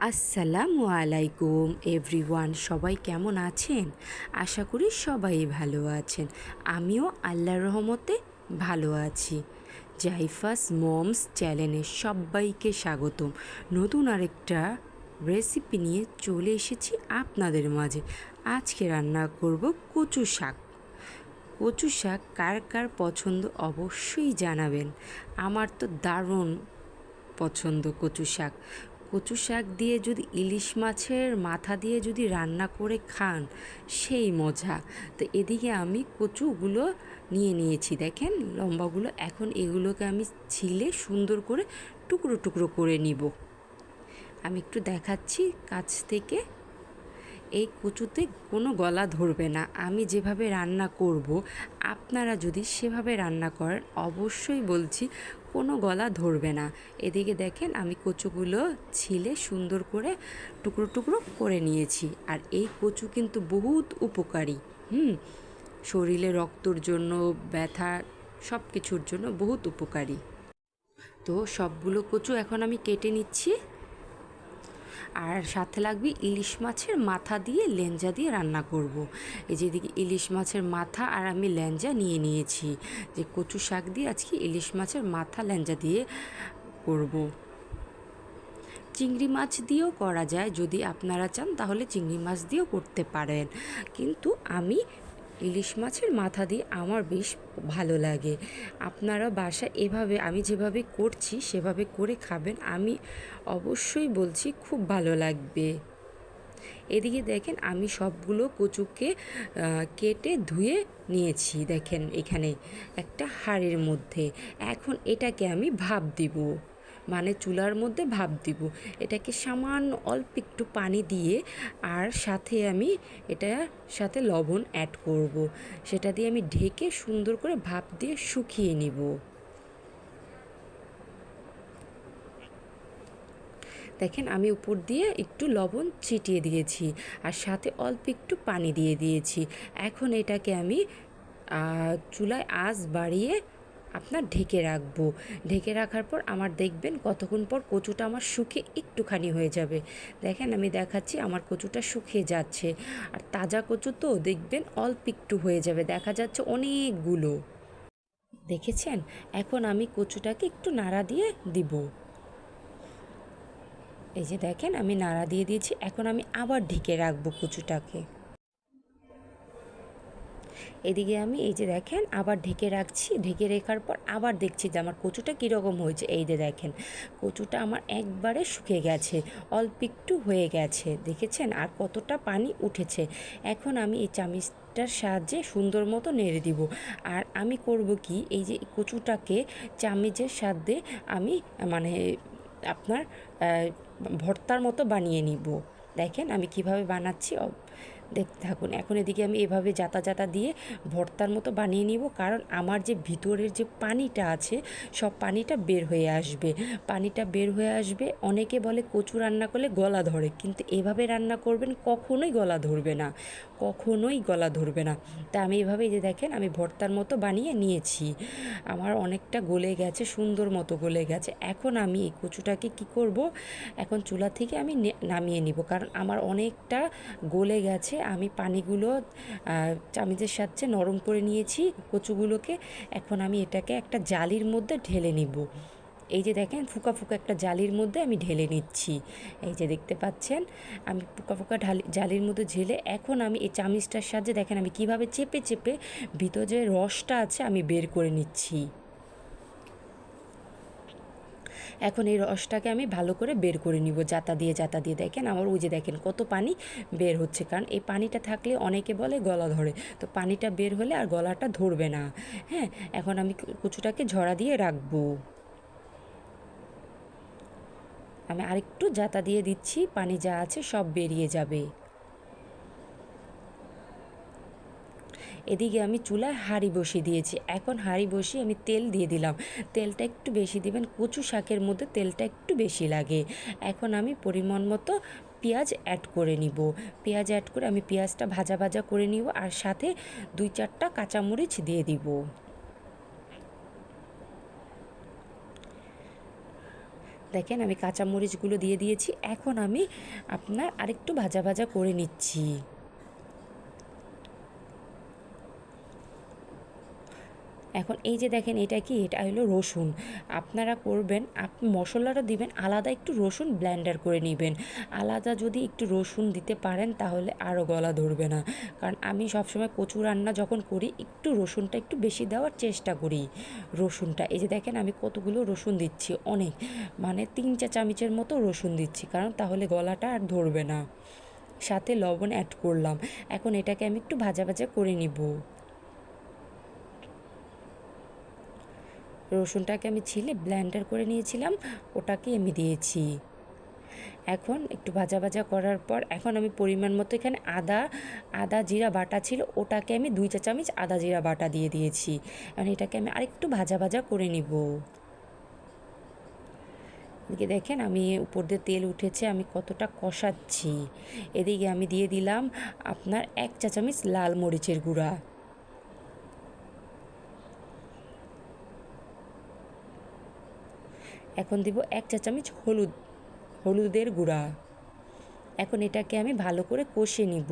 আসসালামু আলাইকুম এভরিওয়ান, সবাই কেমন আছেন? আশা করি সবাই ভালো আছেন। আমিও আল্লাহর রহমতে ভালো আছি। জাইফাস মমস চ্যানেলে সবাইকে স্বাগতম। নতুন আরেকটা রেসিপি নিয়ে চলে এসেছি আপনাদের মাঝে। আজকে রান্না করব কচু শাক। কচু শাক কার কার পছন্দ অবশ্যই জানাবেন। আমার তো দারুণ পছন্দ কচু শাক। কচু শাক দিয়ে যদি ইলিশ মাছের মাথা দিয়ে যদি রান্না করে খান, সেই মজা। তো এদিকে আমি কচুগুলো নিয়ে নিয়েছি, দেখেন? লম্বাগুলো এখন এগুলোকে আমি ছিলে সুন্দর করে টুকরো টুকরো করে নিব। আমি একটু দেখাচ্ছি কাছ থেকে। এই কচুতে কোনো গলা ধরবে না। আমি যেভাবে রান্না করব, আপনারা যদি সেভাবে রান্না করেন, অবশ্যই বলছি কোনো গলা ধরবে না। এদিকে দেখেন আমি কচুগুলো ছিলে সুন্দর করে টুকরো টুকরো করে নিয়েছি। আর এই কচু কিন্তু বহুত উপকারী। হুম, শরীরে রক্তর জন্য, ব্যথা সব কিছুর জন্য বহুত উপকারী। তো সবগুলো কচু এখন আমি কেটে নিচ্ছি। আর সাথে লাগবে ইলিশ মাছের মাথা দিয়ে লেঞ্জা দিয়ে রান্না করব। এই যেদিকে ইলিশ মাছের মাথা আর আমি লেঞ্জা নিয়ে নিয়েছি যে কচু শাক দিয়ে আজকে ইলিশ মাছের মাথা লেঞ্জা দিয়ে করব। চিংড়ি মাছ দিয়েও করা যায় যদি আপনারা চান তাহলে চিংড়ি মাছ দিয়েও করতে পারেন কিন্তু আমি ইলিশ মাছের মাথা দিয়ে আমার বেশ ভালো লাগে। আপনারা বাসা এভাবে, আমি যেভাবে করছি, সেভাবে করে খাবেন, আমি অবশ্যই বলছি খুব ভালো লাগবে। এদিকে দেখেন, আমি সবগুলো কচুকে কেটে ধুয়ে নিয়েছি, দেখেন এখানে একটা হাড়ের মধ্যে। এখন এটাকে আমি ভাপ দিব। মানে চুলার মধ্যে ভাপ দিব। এটাকে সামান্য অল্প একটু পানি দিয়ে আর সাথে আমি এটার সাথে লবণ অ্যাড করব। সেটা দিয়ে আমি ঢেকে সুন্দর করে ভাপ দিয়ে শুকিয়ে নিব। দেখেন আমি উপর দিয়ে একটু লবণ ছিটিয়ে দিয়েছি আর সাথে অল্প একটু পানি দিয়ে দিয়েছি। এখন এটাকে আমি চুলায় আঁচ বাড়িয়ে আপনার ঢেকে রাখব। ঢেকে রাখার পর আমার দেখবেন কতক্ষণ পর কচুটা আমার শুকিয়ে একটুখানি হয়ে যাবে। দেখেন আমি দেখাচ্ছি আমার কচুটা শুকিয়ে যাচ্ছে। আর তাজা কচু তো দেখবেন অল্প একটু হয়ে যাবে, দেখা যাচ্ছে অনেকগুলো। দেখেছেন? এখন আমি কচুটাকে একটু নাড়া দিয়ে দিব। এই যে দেখেন আমি নাড়া দিয়ে দিয়েছি, এখন আমি আবার ঢেকে রাখব কচুটাকে। এদিকে আমি এই যে দেখেন, আবার ঢেকে রাখছি। ঢেকে রেখার পর আবার দেখছি যে আমার কচুটা কীরকম হয়েছে। এই যে দেখেন, কচুটা আমার একবারে শুকিয়ে গেছে, অল্প একটু হয়ে গেছে। দেখেছেন? আর কতটা পানি উঠেছে। এখন আমি এই চামিচটার সাহায্যে সুন্দর মতো নেড়ে দিব। আর আমি করব কি, এই যে কচুটাকে চামিচের সাথে আমি মানে আপনার ভর্তার মতো বানিয়ে নিব। দেখেন আমি কীভাবে বানাচ্ছি। দেখতে থাকুন। এখন এদিকে আমি এভাবে যাতা যাতা দিয়ে ভর্তার মতো বানিয়ে নিব, কারণ আমার যে ভিতরের যে পানিটা আছে, সব পানিটা বের হয়ে আসবে। পানিটা বের হয়ে আসবে, অনেকে বলে কচু রান্না করলে গলা ধরে, কিন্তু এভাবে রান্না করবেন কখনোই গলা ধরবে না, কখনোই গলা ধরবে না। তা আমি এভাবে যে দেখেন, আমি ভর্তার মতো বানিয়ে নিয়েছি। আমার অনেকটা গলে গেছে, সুন্দর মতো গলে গেছে। এখন আমি এই কচুটাকে কি করব? এখন চুলা থেকে আমি নামিয়ে নিব, কারণ আমার অনেকটা গলে গেছে আমি পানিগুলো চামিচের সাহায্যে নরম করে নিয়েছি, কচুগুলোকে। এখন আমি এটাকে একটা জালির মধ্যে ঢেলে নিব। এই যে দেখেন, ফুকা ফুকা একটা জালির মধ্যে আমি ঢেলে নিচ্ছি। এই যে দেখতে পাচ্ছেন, আমি ফুকা ফুকা ঢালি, জালির মধ্যে ঢেলে এখন আমি এই চামিচটার সাহায্যে দেখেন আমি কীভাবে চেপে চেপে ভিতর যে রসটা আছে আমি বের করে নিচ্ছি। এখন এই রসটাকে আমি ভালো করে বের করে নিব, জাতা দিয়ে জাতা দিয়ে। দেখেন আমার ওই যে দেখেন কত পানি বের হচ্ছে, কারণ এই পানিটা থাকলে অনেকে বলে গলা ধরে, তো পানিটা বের হলে আর গলাটা ধরবে না। হ্যাঁ এখন আমি কচুটাকে ঝরা দিয়ে রাখব। আমি আরেকটু জাতা দিয়ে দিচ্ছি, পানি যা আছে সব বেরিয়ে যাবে। এদিকে আমি চুলায় হাঁড়ি বসিয়ে দিয়েছি। এখন হাঁড়ি বসিয়ে আমি তেল দিয়ে দিলাম। তেলটা একটু বেশি দিবেন, কচু শাকের মধ্যে তেলটা একটু বেশি লাগে। এখন আমি পরিমাণ মতো পেঁয়াজ অ্যাড করে নিব। পেঁয়াজ অ্যাড করে আমি পেঁয়াজটা ভাজা ভাজা করে নিব আর সাথে দুই চারটা কাঁচামরিচ দিয়ে দিব। দেখেন আমি কাঁচামরিচগুলো দিয়ে দিয়েছি। এখন আমি আপনার আরেকটু ভাজা ভাজা করে নিচ্ছি। এখন এই যে দেখেন, এটা কি? এটা হলো রসুন। আপনারা করবেন আপনি মশলাটা দিবেন, আলাদা একটু রসুন ব্ল্যান্ডার করে নেবেন। আলাদা যদি একটু রসুন দিতে পারেন, তাহলে আরও গলা ধরবে না। কারণ আমি সবসময় কচু রান্না যখন করি, একটু রসুনটা একটু বেশি দেওয়ার চেষ্টা করি। রসুনটা, এই যে দেখেন, আমি কতগুলো রসুন দিচ্ছি, অনেক। মানে তিন চা চামচের মতো রসুন দিচ্ছি, কারণ তাহলে গলাটা আর ধরবে না। সাথে লবণ অ্যাড করলাম। এখন এটাকে আমি একটু ভাজা ভাজা করে নিব। রসুনটাকে আমি ছিলে ব্লেন্ডার করে নিয়েছিলাম, ওটাকে আমি দিয়েছি। এখন একটু ভাজা ভাজা করার পর, এখন আমি পরিমাণ মতো এখানে আদা আদা জিরা বাটা ছিল, ওটাকে আমি দুই চা চামচ আদা জিরা বাটা দিয়ে দিয়েছি। এখন এটাকে আমি আরেকটু ভাজা ভাজা করে নিব। এদিকে দেখেন আমি উপর দিয়ে তেল উঠেছে, আমি কতটা কষাচ্ছি। এদিকে আমি দিয়ে দিলাম আপনার এক চা চামচ লাল মরিচের গুঁড়া। এখন দিব এক চা চামচ হলুদ, হলুদের গুঁড়া। এখন এটাকে আমি ভালো করে কষে নিব।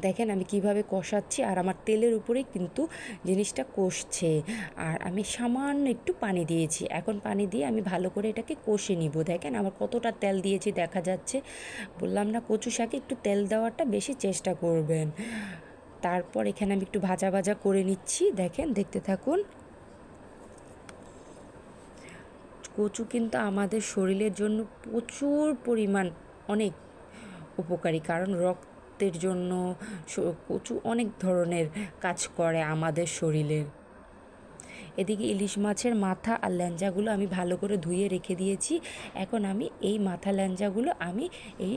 দেখেন আমি কীভাবে কষাচ্ছি, আর আমার তেলের উপরেই কিন্তু জিনিসটা কষছে। আর আমি সামান্য একটু পানি দিয়েছি। এখন পানি দিয়ে আমি ভালো করে এটাকে কষে নিব। দেখেন আমার কতটা তেল দিয়েছি, দেখা যাচ্ছে। বললাম না, কচু শাকে একটু তেল দেওয়াটা বেশি চেষ্টা করবেন। তারপর এখানে আমি একটু ভাজা ভাজা করে নিচ্ছি। দেখেন, দেখতে থাকুন। কচু কিন্তু আমাদের শরীরের জন্য প্রচুর পরিমাণ অনেক উপকারী। কারণ রক্তের জন্য কচু অনেক ধরনের কাজ করে আমাদের শরীরের এদিকে ইলিশ মাছের মাথা আর ল্যাঞ্জাগুলো আমি ভালো করে ধুয়ে রেখে দিয়েছি। এখন আমি এই মাথা ল্যাঞ্জাগুলো আমি এই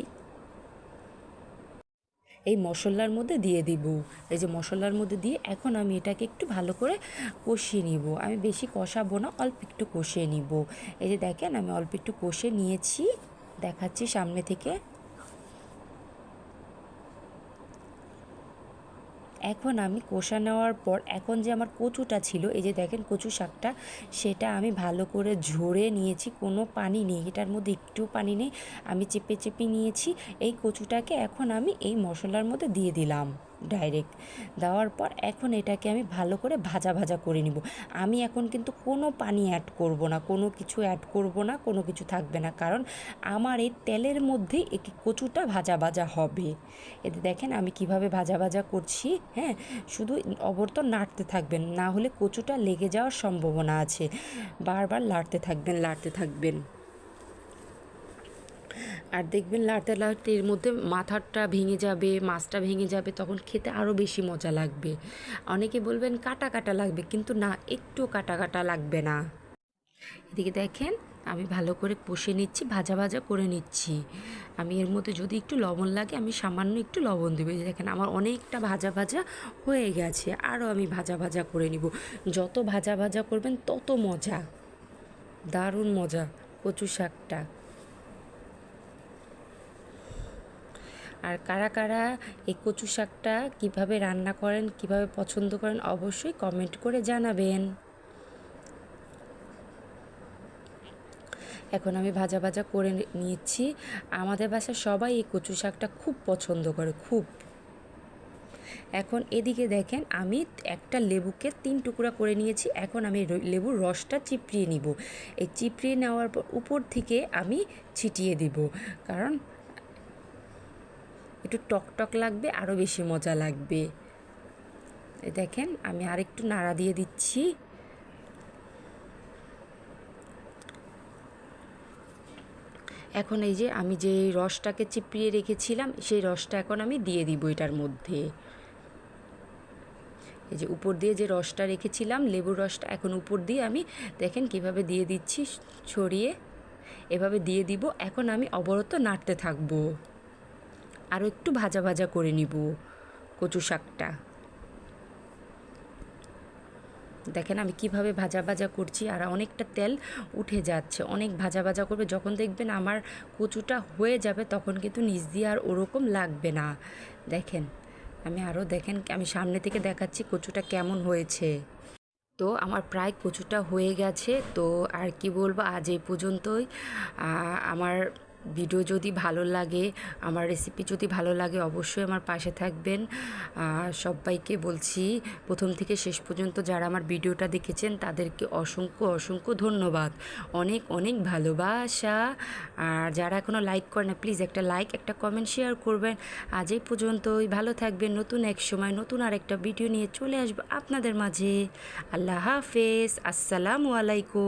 এই মশলার মধ্যে দিয়ে দিব। এই যে মশলার মধ্যে দিয়ে এখন আমি এটাকে একটু ভালো করে কষিয়ে নিব। আমি বেশি কষাবো না, অল্প একটু কষিয়ে নিব। এই যে দেখেন, আমি অল্প একটু কষে নিয়েছি। দেখাচ্ছি সামনে থেকে। এখন আমি কষা নেওয়ার পর এখন যে আমার কচুটা ছিল, এই যে দেখেন কচু শাকটা, সেটা আমি ভালো করে ঝরে নিয়েছি, কোনো পানি নেই, এটার মধ্যে একটু পানি নেই, আমি চেপে চেপে নিয়েছি, এই কচুটাকে এখন আমি এই মশলার মধ্যে দিয়ে দিলাম। ডাইরেক্ট দেওয়ার পর এখন এটাকে আমি ভালো করে ভাজা ভাজা করে নিব। আমি এখন কিন্তু কোনো পানি অ্যাড করব না, কোনো কিছু অ্যাড করব না, কোনো কিছু থাকবে না। কারণ আমার এই তেলের মধ্যেই এই কচুটা ভাজা ভাজা হবে। এতে দেখেন আমি কীভাবে ভাজা ভাজা করছি হ্যাঁ? শুধু অবর্ত নাড়তে থাকবেন, না হলে কচুটা লেগে যাওয়ার সম্ভাবনা আছে। বারবার লাড়তে থাকবেন লাড়তে থাকবেন। আর দেখবেন লাড়তে লাড়তে এর মধ্যে মাথাটা ভেঙে যাবে, মাছটা ভেঙে যাবে, তখন খেতে আরও বেশি মজা লাগবে। অনেকে বলবেন কাটা কাটা লাগবে, কিন্তু না, একটু কাটা কাটা লাগবে না। এদিকে দেখেন, আমি ভালো করে কষে নিচ্ছি, ভাজা ভাজা করে নিচ্ছি। আমি এর মধ্যে যদি একটু লবণ লাগে, আমি সামান্য একটু লবণ দেবো। দেখেন, আমার অনেকটা ভাজা ভাজা হয়ে গেছে আরও আমি ভাজা ভাজা করে নিব। যত ভাজা ভাজা করবেন, তত মজা, দারুণ মজা, কচু শাকটা। আর কারা কারা এই কচু শাকটা কীভাবে রান্না করেন, কীভাবে পছন্দ করেন, অবশ্যই কমেন্ট করে জানাবেন। এখন আমি ভাজা ভাজা করে নিয়েছি। আমাদের বাসায় সবাই এই কচু শাকটা খুব পছন্দ করে, খুব। এখন এদিকে দেখেন, আমি একটা লেবুকে তিন টুকরা করে নিয়েছি। এখন আমি লেবুর রসটা চিপড়িয়ে নিব। এই চিপড়িয়ে নেওয়ার পর উপর থেকে আমি ছিটিয়ে দিব। কারণ একটু টক টক লাগবে আরও বেশি মজা লাগবে। দেখেন, আমি আরেকটু নাড়া দিয়ে দিচ্ছি। এখন এই যে আমি যে রসটাকে চিপড়িয়ে রেখেছিলাম, সেই রসটা এখন আমি দিয়ে দিব এটার মধ্যে। এই যে উপর দিয়ে যে রসটা রেখেছিলাম, লেবুর রসটা এখন উপর দিয়ে আমি দেখেন কীভাবে দিয়ে দিচ্ছি, ছড়িয়ে। এভাবে দিয়ে দিব, এখন আমি অবরত নাড়তে থাকব। আরও একটু ভাজা ভাজা করে নিব কচু শাকটা। দেখেন আমি কীভাবে ভাজা ভাজা করছি আর অনেকটা তেল উঠে যাচ্ছে। অনেক ভাজা ভাজা করবে, যখন দেখবেন আমার কচুটা হয়ে যাবে তখন কিন্তু নিচ দিয়ে আর ওরকম লাগবে না। দেখেন, আমি আরও দেখেন, আমি সামনে থেকে দেখাচ্ছি কচুটা কেমন হয়েছে। তো আমার প্রায় কচুটা হয়ে গেছে, তো আর কি বলব, আজ এই পর্যন্তই। আমার ভিডিও যদি ভালো লাগে, আমার রেসিপি যদি ভালো লাগে অবশ্যই আমার পাশে থাকবেন। সবাইকে বলছি, প্রথম থেকে শেষ পর্যন্ত যারা আমার ভিডিওটা দেখেছেন, তাদেরকে অসংখ্য অসংখ্য ধন্যবাদ। অনেক অনেক ভালোবাসা। আর যারা এখনও লাইক করে না প্লিজ একটা লাইক একটা কমেন্ট শেয়ার করবেন। আজ এই পর্যন্তই, ভালো থাকবেন, নতুন এক সময় নতুন আর একটা ভিডিও নিয়ে চলে আসব আপনাদের মাঝে। আল্লাহ হাফেজ, আসসালামু আলাইকুম।